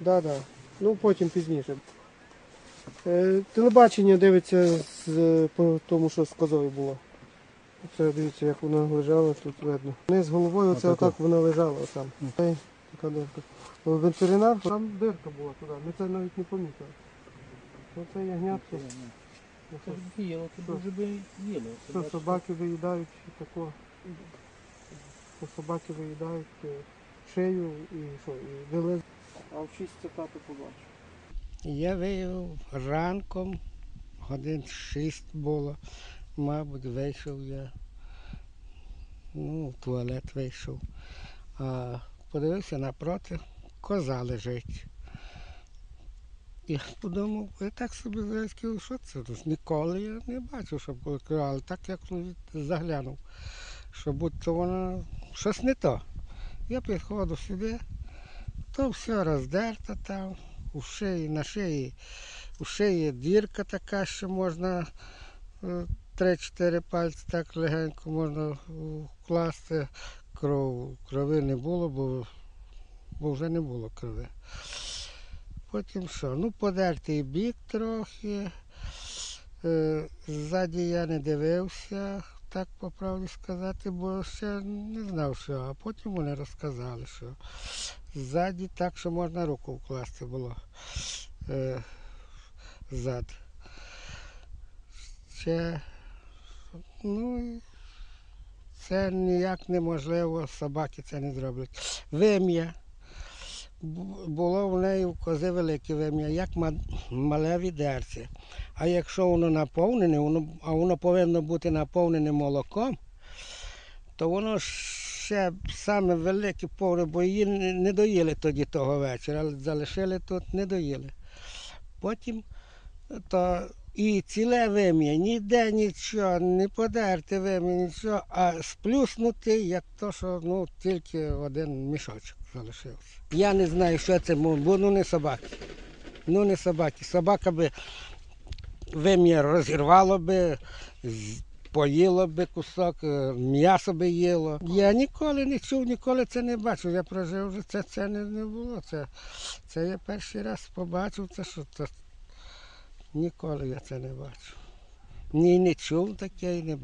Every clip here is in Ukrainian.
Да, да. Ну потім пізніше. Е, телебачення дивиться з, по тому, що з козою було. Це дивіться, як вона лежала, тут видно. Не з головою, це отак вона лежала там. Така дирка. Ветеринар, там дирка була туди. Ми це навіть не помітили. Оце ягнятко. Це ж їло, це дуже би їло. Що собаки виїдають тако. Собаки виїдають шею і що, і вилез. А в 6 цитату побачив. Я виявив ранком, годин шість було, мабуть, вийшов я. Ну, в туалет вийшов. А подивився напроти, коза лежить. Я подумав, я так собі сказав, що це? Ну, Ніколи я не бачив, щоб але так як заглянув, що будь-то вона щось не то. Я підходив сюди, то все роздерто там у шиї, на шиї, у шиї дірка така, що можна е, 3-4 пальці так легенько можна вкласти. Кров, крови не було, бо, бо вже не було крови. Потім що? Ну, подертий бік трохи. Е, ззаді я не дивився, так по правді сказати, бо ще не знав, що. А потім вони розказали, що ззаді так, що можна руку вкласти було е, ззад. Ще, ну, це ніяк неможливо, собаки це не зроблять. Вим'я. Було в неї в кози велике вим'я, як ма- мале відерце. А якщо воно наповнене, воно, а воно повинно бути наповнене молоком, то воно ще саме велике повне, бо її не доїли тоді того вечора, але залишили тут, не доїли. Потім то і ціле вим'я, ніде нічого, не подерти вим'я, нічого, а сплюснути, як то, що ну, тільки один мішочок залишився. Я не знаю, що це, бо ну не собаки. Ну не собаки. Собака би вим'я розірвало би, поїло би кусок, е, м'ясо би їло. Я ніколи не чув, ніколи це не бачив. Я прожив вже це, це не, не було. Це, це я перший раз побачив, це що це. Ніколи я це не бачив. Ні, не чув таке і не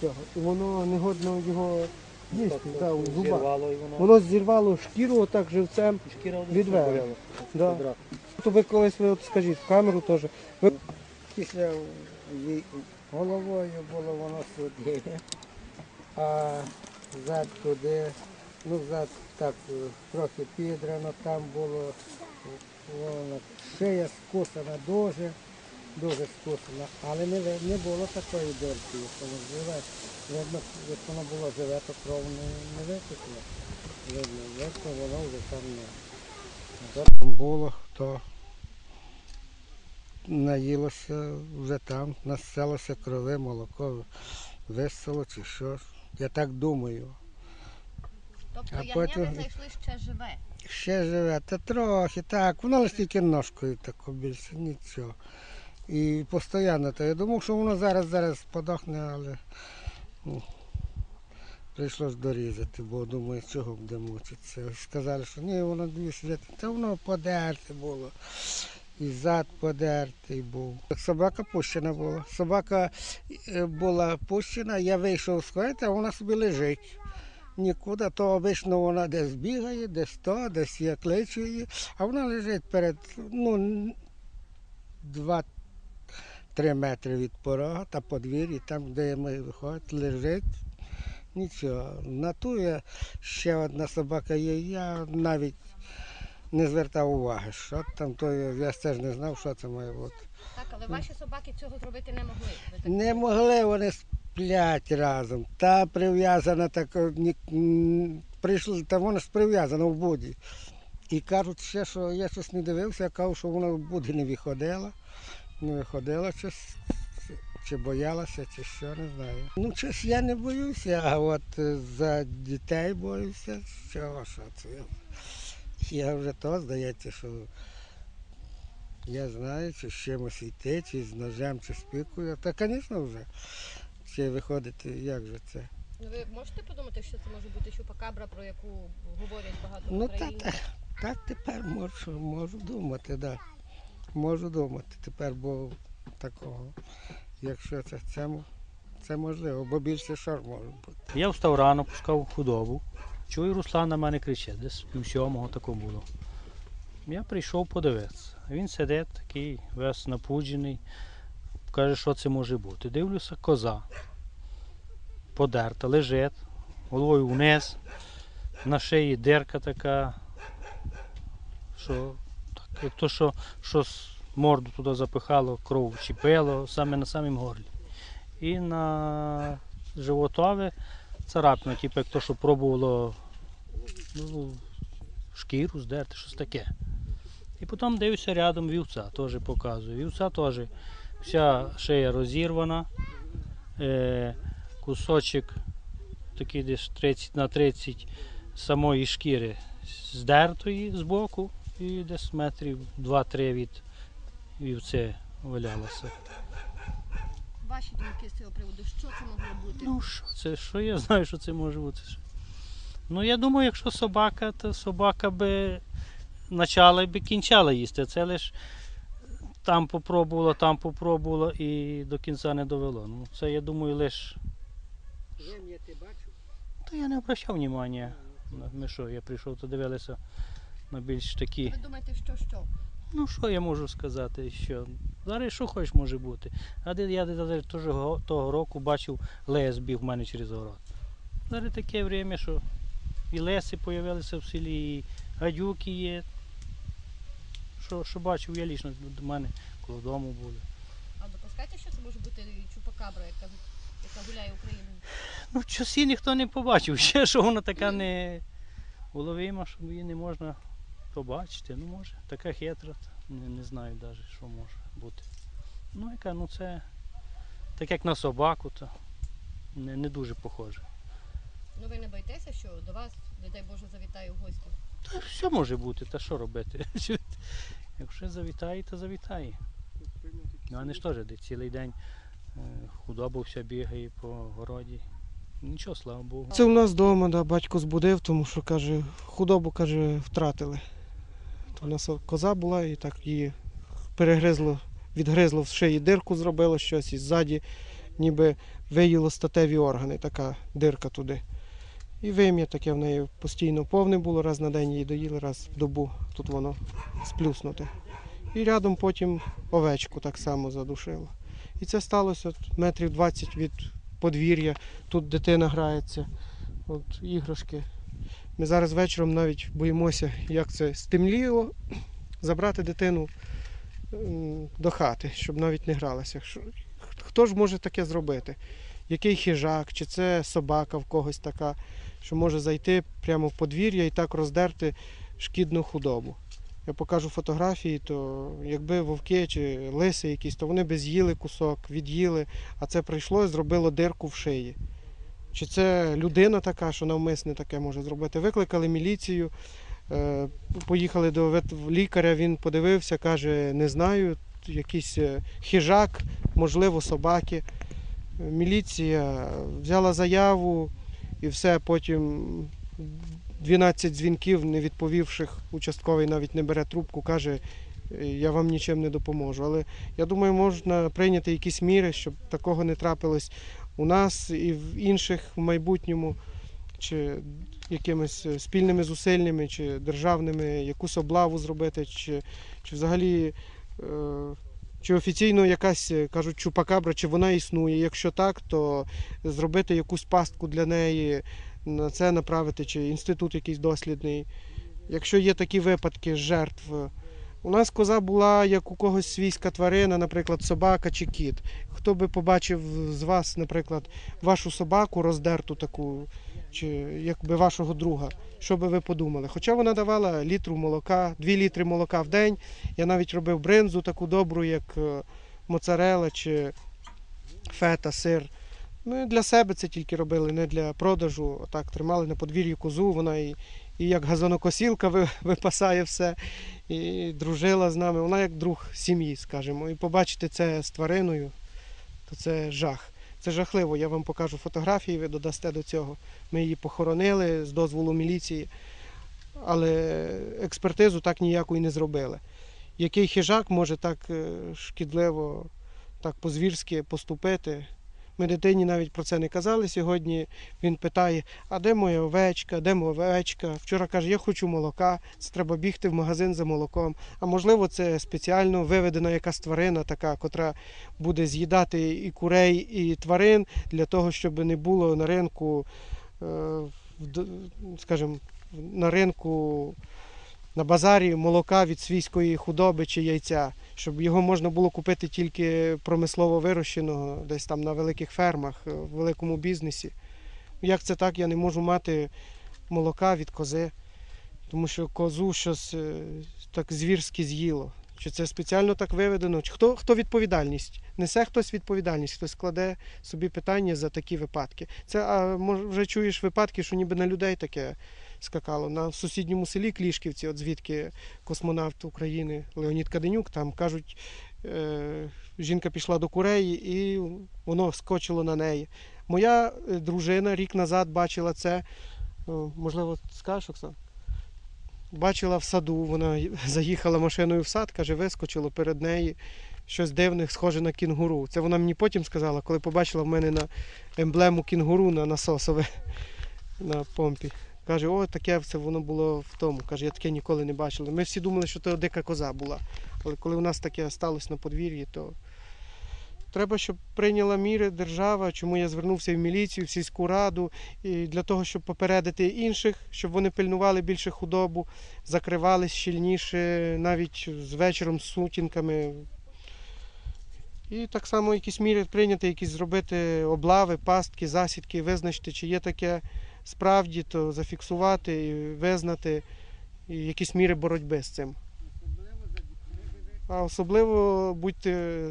цього. І воно не годно його їсти. Да, у. Зірвало і воно. Воно зірвало шкіру отак живцем. Шкіра відвели. Да. То ви колись ви от скажіть в камеру теж. Ви... Після їй головою було воно сюди, а зад туди, ну зад так е, трохи підрано, там було воно, шия скусана дуже, дуже скусана, але не, не було такої дирки, як воно живе. Видно, як воно було живе, то кров не, не витекла. Видно, видно, воно вже там не. Там було, то наїлося вже там, насцялося крови, молоко висало чи що. Я так думаю. Тобто А ягня потім- ви знайшли ще живе. Ще живе, та трохи, так, воно лише тільки ножкою тако більше, нічого. І постійно, то я думав, що воно зараз зараз подохне, але ну, прийшлось дорізати, бо думаю, чого буде мучитися. Сказали, що ні, воно дві світи, та воно подерте було. І зад подертий був. Собака пущена була. Собака е, була пущена, я вийшов з хати, а вона собі лежить. Нікуди, то обично вона десь бігає, десь то, десь я кличу її, а вона лежить перед ну, н- два-три метри від порога та подвір'ї, там, де ми виходимо, лежить. Нічого. На ту я ще одна собака є, я навіть не звертав уваги, що там, то я, теж не знав, що це має бути. Так, але ваші собаки цього зробити не могли. Ви так Не могли вони сплять разом. Та прив'язана так, ні- прийшли, та вона ж прив'язана в буді. І кажуть ще, що я щось не дивився, я кажу, що вона в буді не виходила. Не виходила чи, чи боялася, чи що, не знаю. Ну, щось я не боюся, а от е, за дітей боюся, чого, що це. Я вже то здається, що я знаю, чи з чимось йти, чи з ножем, чи з пікою. Та, звісно, вже. Чи виходити, як же це? Ну ви можете подумати, що це може бути чупакабра, про яку говорять багато в Ну так, так, так тепер можу, можу думати, да. Можу думати тепер, бо такого. Якщо це, це, це можливо, бо більше що може бути. Я встав рано, пускав худобу. Чую, Руслан на мене кричить, десь пів сьомого тако було. Я прийшов подивитися. Він сидить такий, весь напуджений. Каже, що це може бути. Дивлюся, коза. Подерта, лежить, головою вниз, на шиї дирка така, що як то, що, що морду туди запихало, кров чіпило, саме на самім горлі. І на животові царапина, типу як то, що пробувало ну, шкіру здерти, щось таке. І потім дивлюся рядом вівця, теж показую. Вівця теж вся шия розірвана, е, кусочок такий десь 30 на 30 самої шкіри здертої з боку і десь метрів 2-3 від вівці валялося. Ваші думки з цього приводу, що це могло бути? Ну що це? Що я знаю, що це може бути? Ну я думаю, якщо собака, то собака би почала і би кінчала їсти. Це лише там попробувала, там попробувала і до кінця не довело. Ну це я думаю лише. Я ти бачу. Та я не обращав уваги. Ми що, я прийшов, то дивилися на більш такі. Ви думаєте, що що? Ну що я можу сказати? Що зараз що хоч може бути. А я теж того року бачив лес біг в мене через город. Зараз таке время, що і леси з'явилися в селі, і гадюки є. Що, що бачив я лічно до мене коло дому були. А допускаєте, що це може бути чупакабра, яка, яка гуляє Україною? Ну, часі ніхто не побачив. Ще що вона така не уловима, що її не можна побачити. Ну, може, така хитра, не, не знаю навіть, що може бути. Ну, яка, ну це так як на собаку, то не, не дуже похоже. Ну ви не боїтеся, що до вас, не дай Боже, завітає в гості? Та все може бути, та що робити? Якщо завітає, то завітає. Ну, а не ж теж де цілий день е, худоба вся бігає по городі. Нічого, слава Богу. Це у нас вдома, да, батько збудив, тому що каже, худобу каже, втратили. У нас коза була і так її перегризло, відгризло в шиї дирку, зробило щось, і ззаді ніби виїло статеві органи, така дирка туди. І вим'я таке в неї постійно повне було, раз на день її доїли, раз в добу тут воно сплюснуте. І рядом потім овечку так само задушило. І це сталося метрів 20 від подвір'я. Тут дитина грається, от іграшки. Ми зараз вечором навіть боїмося, як це стемліло, забрати дитину до хати, щоб навіть не гралася. Хто ж може таке зробити? Який хижак, чи це собака в когось така, що може зайти прямо в подвір'я і так роздерти шкідну худобу. Я покажу фотографії, то якби вовки чи лиси якісь, то вони би з'їли кусок, від'їли, а це прийшло і зробило дирку в шиї. Чи це людина така, що навмисне таке може зробити? Викликали міліцію, е, поїхали до лікаря, він подивився, каже, не знаю, якийсь е, хижак, можливо, собаки. Міліція взяла заяву і все, потім 12 дзвінків, не відповівших, участковий навіть не бере трубку, каже, «Е, я вам нічим не допоможу. Але я думаю, можна прийняти якісь міри, щоб такого не трапилось у нас і в інших в майбутньому, чи якимись е, спільними зусиллями, чи державними, якусь облаву зробити, чи, чи взагалі. е, Чи офіційно якась, е, кажуть, чупакабра, чи вона існує. Якщо так, то зробити якусь пастку для неї, на це направити, чи інститут якийсь дослідний. Якщо є такі випадки жертв. У нас коза була як у когось свійська тварина, наприклад, собака чи кіт. Хто би побачив з вас, наприклад, вашу собаку роздерту таку, чи якби вашого друга, що би ви подумали? Хоча вона давала літру молока, дві літри молока в день. Я навіть робив бринзу таку добру, як е, моцарела чи фета, сир. Ми для себе це тільки робили, не для продажу. Так, тримали на подвір'ї козу, вона і, і як газонокосілка випасає все, і дружила з нами. Вона як друг сім'ї, скажімо. І побачити це з твариною, то це жах. Це жахливо. Я вам покажу фотографії, ви додасте до цього. Ми її похоронили з дозволу міліції, але експертизу так ніяку і не зробили. Який хижак може так е, шкідливо, так по-звірськи поступити? Ми дитині навіть про це не казали. Сьогодні він питає: а де моя овечка, де моя овечка? Вчора каже, я хочу молока, це треба бігти в магазин за молоком. А можливо, це спеціально виведена якась тварина, така, котра буде з'їдати і курей, і тварин для того, щоб не було на ринку, е, скажімо, на ринку. На базарі молока від свійської худоби чи яйця, щоб його можна було купити тільки промислово вирощеного, десь там на великих фермах, е, в великому бізнесі. Як це так? Я не можу мати молока від кози, тому що козу щось е, так звірськи з'їло. Чи це спеціально так виведено? Чи хто, хто відповідальність? Несе хтось відповідальність, хтось складе собі питання за такі випадки. Це а, може, вже чуєш випадки, що ніби на людей таке скакало. На сусідньому селі Клішківці, от звідки космонавт України Леонід Каденюк, там кажуть, е, жінка пішла до курей і воно скочило на неї. Моя е, дружина рік назад бачила це. Можливо, скажеш, Оксан? Бачила в саду, вона заїхала машиною в сад, каже, вискочило перед нею щось дивне, схоже на кінгуру. Це вона мені потім сказала, коли побачила в мене на емблему кінгуру на насосове на помпі. Каже, о, таке це воно було в тому. Каже, я таке ніколи не бачила. Ми всі думали, що це дика коза була. Але коли у нас таке сталося на подвір'ї, то треба, щоб прийняла міри держава, чому я звернувся в міліцію, в сільську раду, і для того, щоб попередити інших, щоб вони пильнували більше худобу, закривались щільніше, навіть з вечором з сутінками. І так само якісь міри прийняти, якісь зробити облави, пастки, засідки, визначити, чи є таке справді, то зафіксувати і визнати якісь міри боротьби з цим. А особливо будьте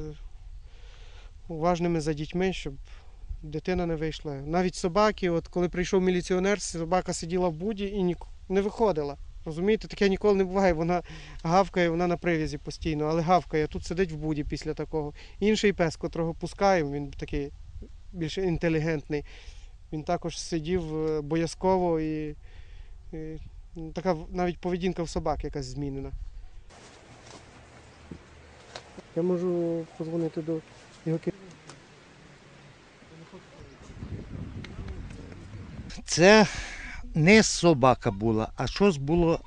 уважними за дітьми, щоб дитина не вийшла. Навіть собаки, от коли прийшов міліціонер, собака сиділа в буді і не виходила. Розумієте, таке ніколи не буває. Вона гавкає, вона на привязі постійно, але гавкає, тут сидить в буді після такого. Інший пес, котрого пускаємо, він такий більш інтелігентний. Він також сидів е, боязково і, і ну, така навіть поведінка в собак якась змінена. Я можу подзвонити до його Це не собака була, а щось було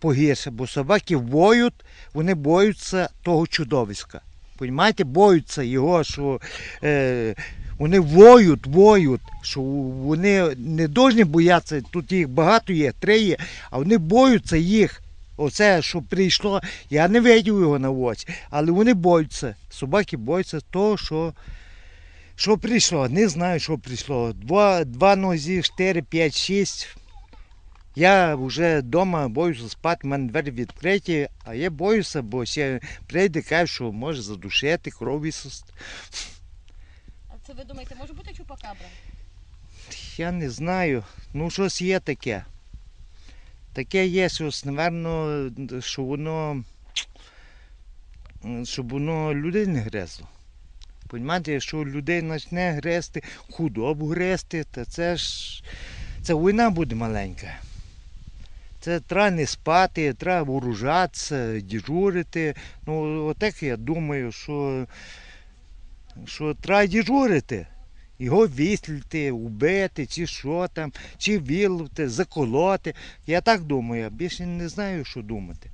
погірше, бо собаки воють, вони боються того чудовиська. Понімаєте, боються його, що е, вони воють, воють, що вони не повинні боятися, тут їх багато є, три є, а вони боються їх. Оце, що прийшло, я не видів його на очі, але вони боються. Собаки боються того, що що прийшло? Не знаю, що прийшло. Два, два нозі, 4, 5, 6. Я вже вдома боюся спати, в мене двері відкриті, а я боюся, бо ще прийде, каже, що може задушити, А це ви думаєте, може бути чупакабра? Я не знаю. Ну, щось є таке. Таке є щось, напевно, що воно. Щоб воно людей не гризло. Понімаєте, якщо людей почне гризти, худобу гризти, то це ж це війна буде маленька. Це треба не спати, треба вооружатися, дежурити. Ну, отак я думаю, що, що треба дежурити. Його вістрілити, убити, чи що там, чи виловити, заколоти. Я так думаю, я більше не знаю, що думати.